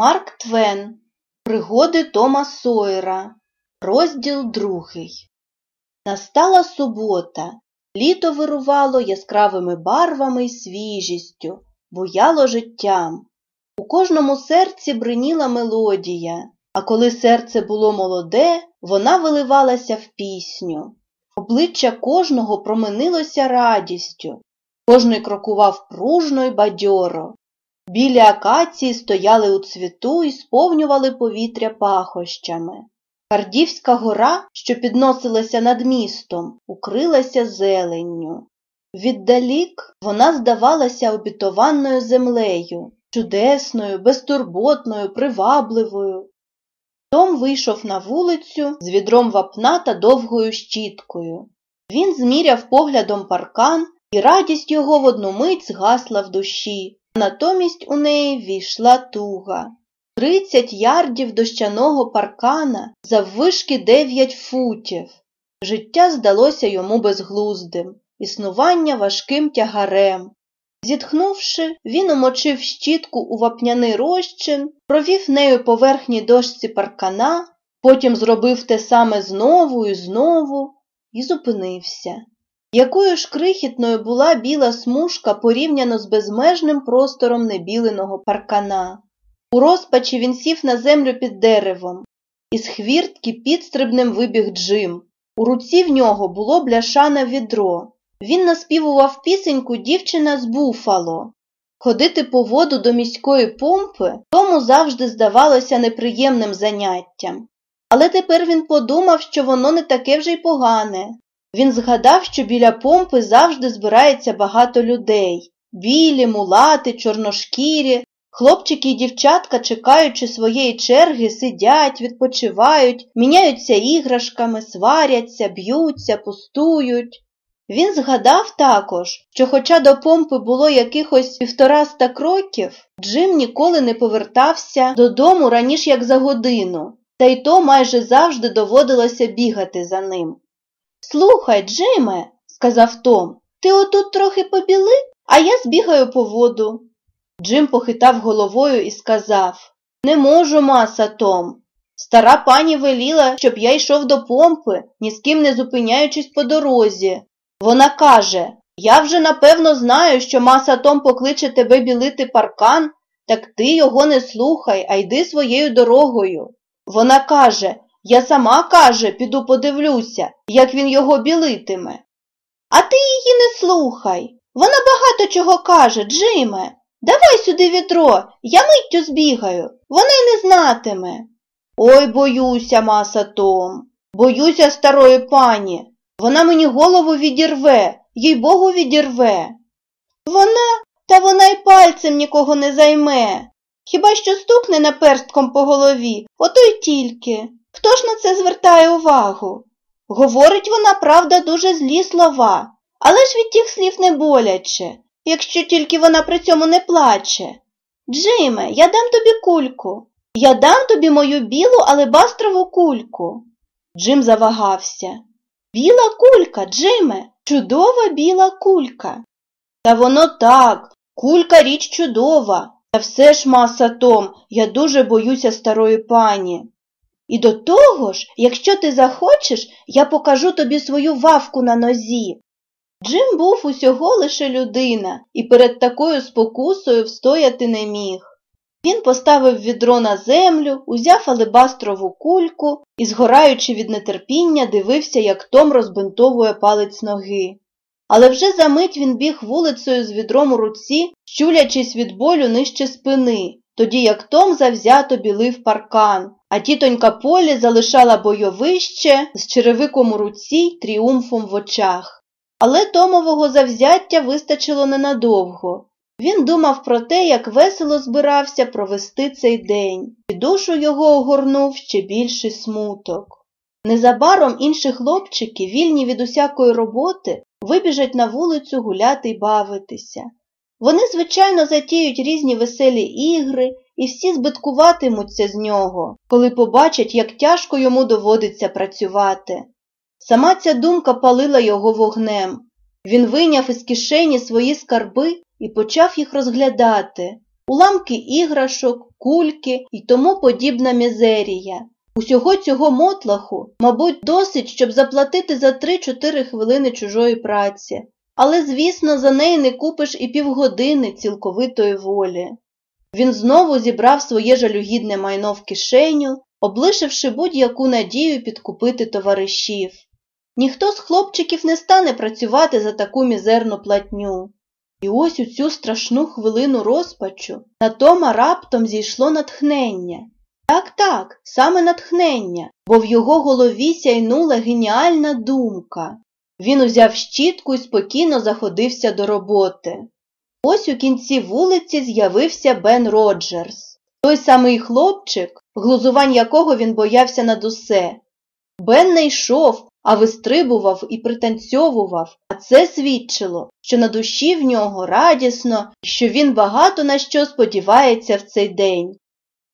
Марк Твен Пригоди Тома Сойера Розділ другий Настала субота. Літо вирувало яскравими барвами й свіжістю, буяло життям. У кожному серці бриніла мелодія, а коли серце було молоде, вона виливалася в пісню. Обличчя кожного променилося радістю, кожний крокував пружно й бадьоро. Білі акації стояли у цвіту і сповнювали повітря пахощами. Кардівська гора, що підносилася над містом, укрилася зеленню. Віддалік вона здавалася обітованою землею, чудесною, безтурботною, привабливою. Том вийшов на вулицю з відром вапна та довгою щіткою. Він зміряв поглядом паркан, і радість його в одну мить згасла в душі. Натомість у неї війшла туга. Тридцять ярдів дощаного паркана заввишки дев'ять футів. Життя здалося йому безглуздим, існування важким тягарем. Зітхнувши, він умочив щітку у вапняний розчин, провів нею поверхній дошці паркана, потім зробив те саме знову і знову і зупинився. Якою ж крихітною була біла смужка порівняно з безмежним простором небіленого паркана. У розпачі він сів на землю під деревом. Із хвіртки підстрибнем вибіг Джим. У руці в нього було бляшане відро. Він наспівував пісеньку дівчина з буфало. Ходити по воду до міської помпи тому завжди здавалося неприємним заняттям. Але тепер він подумав, що воно не таке вже й погане. Він згадав, що біля помпи завжди збирається багато людей білі, мулати, чорношкірі. Хлопчики і дівчатка, чекаючи своєї черги, сидять, відпочивають, міняються іграшками, сваряться, б'ються, пустують. Він згадав також, що, хоча до помпи було якихось півтораста кроків, Джим ніколи не повертався додому раніше як за годину, та й то майже завжди доводилося бігати за ним. Слухай, Джиме, сказав Том, ти отут трохи побіли, а я збігаю по воду. Джим похитав головою і сказав Не можу, маса, Том. Стара пані веліла, щоб я йшов до помпи, ні з ким не зупиняючись по дорозі. Вона каже Я вже напевно знаю, що маса Том покличе тебе білити паркан, так ти його не слухай, а йди своєю дорогою. Вона каже Я сама каже, піду подивлюся, як він його білитиме. А ти її не слухай. Вона багато чого каже, Джиме. Давай сюди відро, я миттю збігаю, вона й не знатиме. Ой, боюся, маса Том, боюся старої пані. Вона мені голову відірве, їй богу відірве. Вона, та вона й пальцем нікого не займе. Хіба що стукне наперстком по голові, ото й тільки. Хто ж на це звертає увагу? Говорить вона, правда, дуже злі слова, але ж від тих слів не боляче, якщо тільки вона при цьому не плаче. Джиме, я дам тобі кульку. Я дам тобі мою білу алебастрову кульку. Джим завагався. Біла кулька, Джиме, чудова біла кулька. Та воно так, кулька річ чудова. Та все ж, маса Том, я дуже боюся старої пані. І до того ж, якщо ти захочеш, я покажу тобі свою вавку на нозі. Джим був усього лише людина і перед такою спокусою встояти не міг. Він поставив відро на землю, узяв алебастрову кульку і, згораючи від нетерпіння, дивився, як Том розбинтовує палець ноги. Але вже за мить він біг вулицею з відром у руці, щулячись від болю нижче спини, тоді як Том завзято білив паркан, а тітонька Полі залишала бойовище з черевиком у руці й тріумфом в очах. Але Томового завзяття вистачило ненадовго. Він думав про те, як весело збирався провести цей день, і душу його огорнув ще більший смуток. Незабаром інші хлопчики, вільні від усякої роботи, вибіжать на вулицю гуляти й бавитися. Вони, звичайно, затіють різні веселі ігри і всі збиткуватимуться з нього, коли побачать, як тяжко йому доводиться працювати. Сама ця думка палила його вогнем. Він вийняв із кишені свої скарби і почав їх розглядати. уламки іграшок, кульки і тому подібна мізерія. Усього цього мотлаху, мабуть, досить, щоб заплатити за 3-4 хвилини чужої праці, але, звісно, за неї не купиш і півгодини цілковитої волі. Він знову зібрав своє жалюгідне майно в кишеню, облишивши будь-яку надію підкупити товаришів. Ніхто з хлопчиків не стане працювати за таку мізерну платню. І ось у цю страшну хвилину розпачу на Тома раптом зійшло натхнення. Так, так, саме натхнення, бо в його голові сяйнула геніальна думка. Він узяв щітку і спокійно заходився до роботи. Ось у кінці вулиці з'явився Бен Роджерс, той самий хлопчик, глузувань якого він боявся над усе. Бен не йшов, а вистрибував і пританцьовував, а це свідчило, що на душі в нього радісно що він багато на що сподівається в цей день.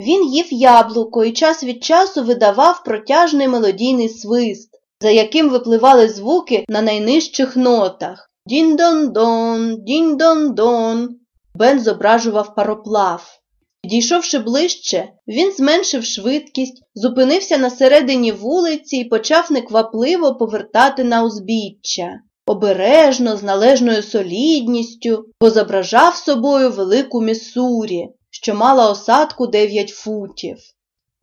Він їв яблуко і час від часу видавав протяжний мелодійний свист, за яким випливали звуки на найнижчих нотах. Дін-дон-дон, дін-дон-дон. Бен зображував пароплав. Підійшовши ближче, він зменшив швидкість, зупинився на середині вулиці і почав неквапливо повертати на узбіччя, обережно, з належною солідністю, бо зображав собою велику місурі, що мала осадку 9 футів.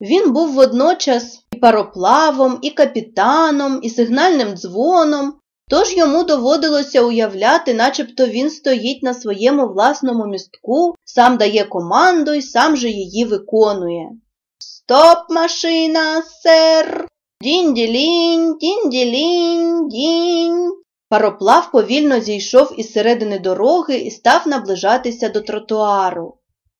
Він був водночас пароплавом, і капітаном, і сигнальним дзвоном, тож йому доводилося уявляти, начебто він стоїть на своєму власному містку, сам дає команду і сам же її виконує. Стоп, машина, сер! Дінь-ділінь, дінь-ділінь, дінь. Пароплав повільно зійшов із середини дороги і став наближатися до тротуару.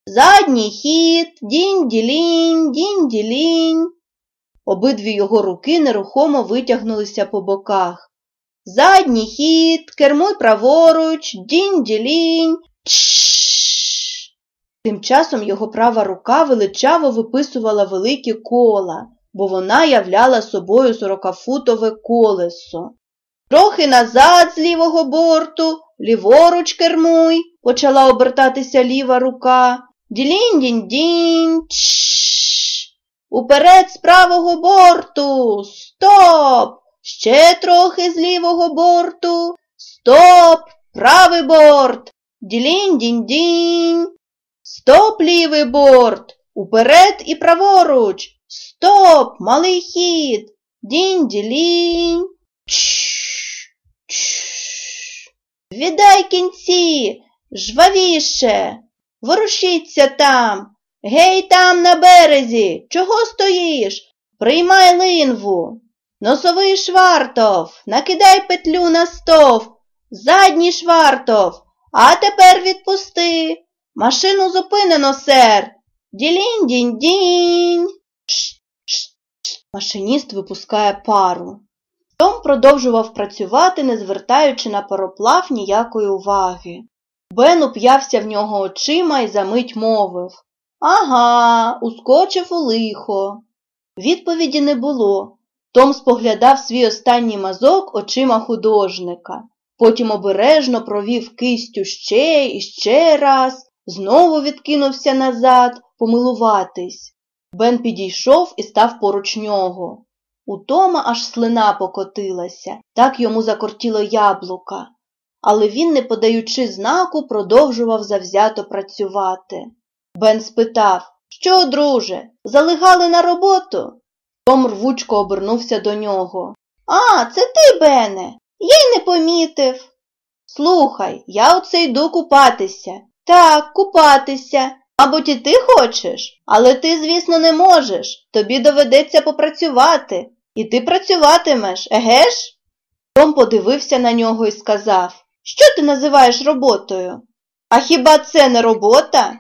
Задній хід, дінь-ділінь, дінь-ділінь. Обидві його руки нерухомо витягнулися по боках. Задній хід, кермуй праворуч, дінь-ділінь. Тим часом його права рука величаво виписувала великі кола, бо вона являла собою сорокафутове колесо. Трохи назад з лівого борту, ліворуч кермуй, почала обертатися ліва рука. Ділінь-дінь-дінь, чш. Уперед з правого борту. Стоп! Ще трохи з лівого борту. Стоп! Правий борт. Ділінь-дінь-дінь. Стоп, лівий борт. Уперед і праворуч. Стоп, малий хід. Дінь-ділінь. Віддай кінці. Жвавіше. Ворушіться там. Гей, там на березі. Чого стоїш? Приймай линву. Носовий швартов, накидай петлю на стов, задній швартов, а тепер відпусти. Машину зупинено, сер. Ділінь дінь дінь. Машиніст випускає пару. Том продовжував працювати, не звертаючи на пароплав ніякої уваги. Бен уп'явся в нього очима і за мить мовив Ага, ускочив у лихо. Відповіді не було. Том споглядав свій останній мазок очима художника, потім обережно провів кистю ще і ще раз, знову відкинувся назад, помилуватись. Бен підійшов і став поруч нього. У Тома аж слина покотилася, так йому закортіло яблука. Але він, не подаючи знаку, продовжував завзято працювати. Бен спитав Що, друже, залегали на роботу? Том рвучко обернувся до нього. А, це ти, Бене. Я й не помітив. Слухай, я оце йду купатися. Так, купатися. Мабуть, і ти хочеш, але ти, звісно, не можеш. Тобі доведеться попрацювати. І ти працюватимеш, еге ж? Том подивився на нього і сказав Що ти називаєш роботою? А хіба це не робота?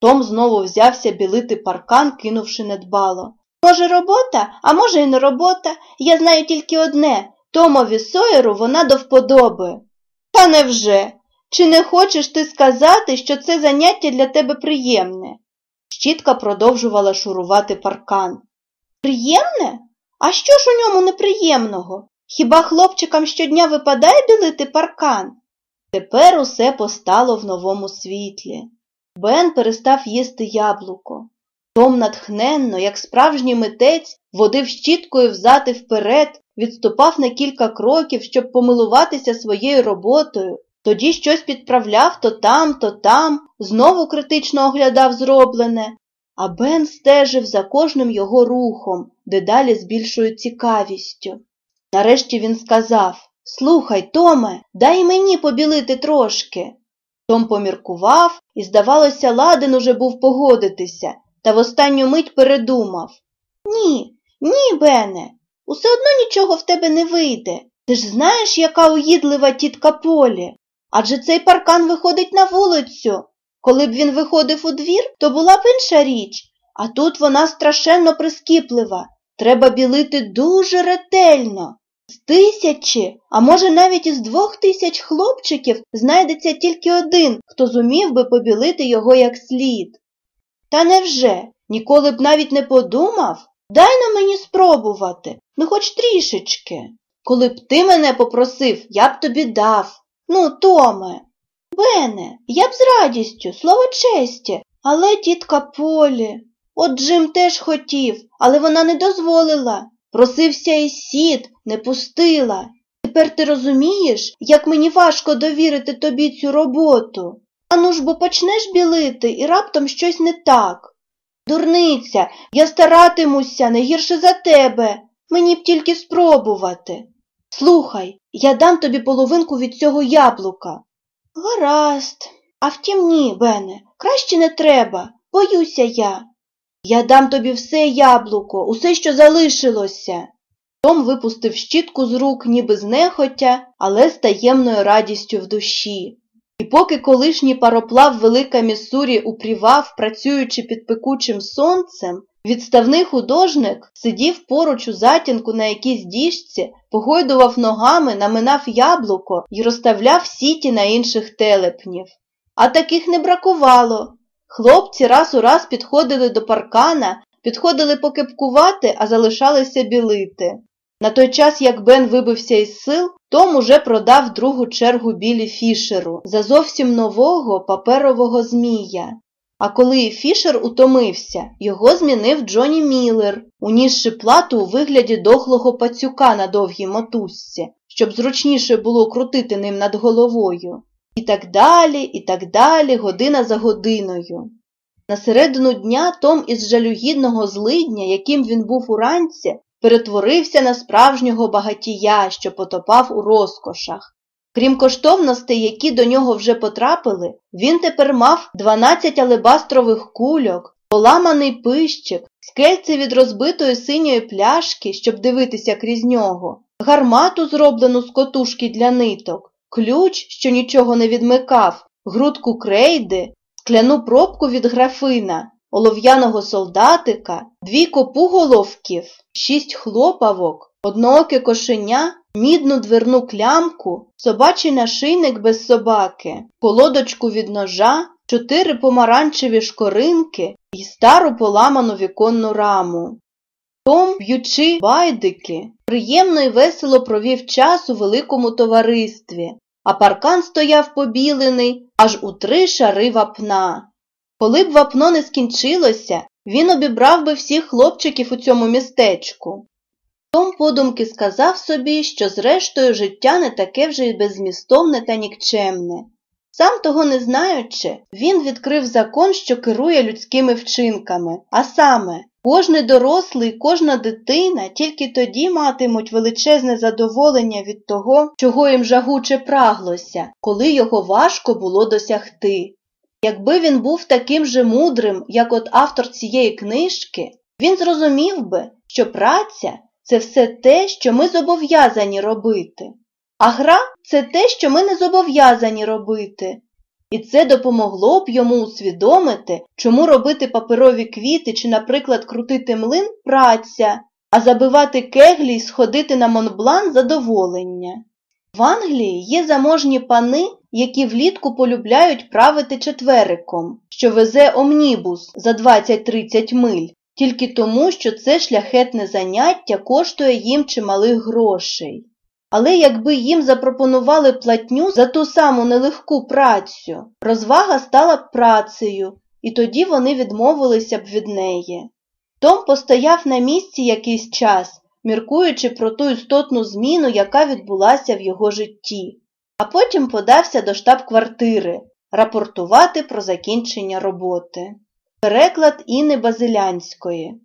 Том знову взявся білити паркан, кинувши недбало. Може, робота, а може, і не робота. Я знаю тільки одне Томові Сойеру вона до вподоби. Та невже? Чи не хочеш ти сказати, що це заняття для тебе приємне? Щітка продовжувала шурувати паркан. Приємне? А що ж у ньому неприємного? Хіба хлопчикам щодня випадає білити паркан? Тепер усе постало в новому світлі. Бен перестав їсти яблуко. Том натхненно, як справжній митець, водив щіткою взад і вперед, відступав на кілька кроків, щоб помилуватися своєю роботою, тоді щось підправляв то там, то там, знову критично оглядав зроблене, а Бен стежив за кожним його рухом, дедалі з більшою цікавістю. Нарешті він сказав Слухай, Томе, дай мені побілити трошки. Том поміркував і, здавалося, ладен уже був погодитися, та в останню мить передумав. Ні, ні, Бене, усе одно нічого в тебе не вийде. Ти ж знаєш, яка уїдлива тітка Полі. Адже цей паркан виходить на вулицю. Коли б він виходив у двір, то була б інша річ, а тут вона страшенно прискіплива. Треба білити дуже ретельно. З тисячі, а може навіть із двох тисяч хлопчиків знайдеться тільки один, хто зумів би побілити його як слід. Та невже? Ніколи б навіть не подумав? Дай на мені спробувати, ну хоч трішечки. Коли б ти мене попросив, я б тобі дав. Ну, Томе. Бене, я б з радістю, слово честі, але тітка Полі. От Джим теж хотів, але вона не дозволила. Просився і сід, не пустила. Тепер ти розумієш, як мені важко довірити тобі цю роботу. Ану ж бо почнеш білити і раптом щось не так. Дурниця, я старатимуся не гірше за тебе. Мені б тільки спробувати. Слухай, я дам тобі половинку від цього яблука. Гаразд. А втім ні, Бене, краще не треба, боюся я. Я дам тобі все яблуко, усе, що залишилося. Том випустив щітку з рук, ніби знехотя, але з таємною радістю в душі. І поки колишній пароплав Велика Міссурі упрівав, працюючи під пекучим сонцем, відставний художник сидів поруч у затінку на якійсь діжці, погойдував ногами, наминав яблуко і розставляв сіті на інших телепнів. А таких не бракувало. Хлопці раз у раз підходили до паркана, підходили покепкувати, а залишалися білити. На той час, як Бен вибився із сил, Том уже продав другу чергу білі Фішеру за зовсім нового паперового змія. А коли Фішер утомився, його змінив Джоні Міллер, унісши плату у вигляді дохлого пацюка на довгій мотузці, щоб зручніше було крутити ним над головою. І так далі, і так далі, година за годиною. На середину дня Том із жалюгідного злидня, яким він був уранці, перетворився на справжнього багатія, що потопав у розкошах. Крім коштовностей, які до нього вже потрапили, він тепер мав 12 алебастрових кульок, поламаний пищик, скельце від розбитої синьої пляшки, щоб дивитися крізь нього, гармату, зроблену з котушки для ниток, ключ, що нічого не відмикав, грудку крейди, скляну пробку від графина, олов'яного солдатика, дві копуголовків, шість хлопавок, однооке кошеня, мідну дверну клямку, собачий нашийник без собаки, колодочку від ножа, чотири помаранчеві шкоринки і стару поламану віконну раму. Том, б'ючи байдики, приємно і весело провів час у великому товаристві, а паркан стояв побілений аж у три шари вапна. Коли б вапно не скінчилося, він обібрав би всіх хлопчиків у цьому містечку. Том подумки сказав собі, що зрештою життя не таке вже й беззмістовне та нікчемне. Сам того не знаючи, він відкрив закон, що керує людськими вчинками, а саме, кожний дорослий, кожна дитина тільки тоді матимуть величезне задоволення від того, чого їм жагуче праглося, коли його важко було досягти. Якби він був таким же мудрим, як от автор цієї книжки, він зрозумів би, що праця це все те, що ми зобов'язані робити, а гра це те, що ми не зобов'язані робити. І це допомогло б йому усвідомити, чому робити паперові квіти чи, наприклад, крутити млин праця, а забивати кеглі й сходити на Монблан задоволення. В Англії є заможні пани, які влітку полюбляють правити четвериком, що везе омнібус за 20-30 миль, тільки тому, що це шляхетне заняття коштує їм чималих грошей. Але якби їм запропонували платню за ту саму нелегку працю, розвага стала б працею, і тоді вони відмовилися б від неї. Том постояв на місці якийсь час, міркуючи про ту істотну зміну, яка відбулася в його житті, а потім подався до штаб-квартири рапортувати про закінчення роботи. Переклад Інни Базилянської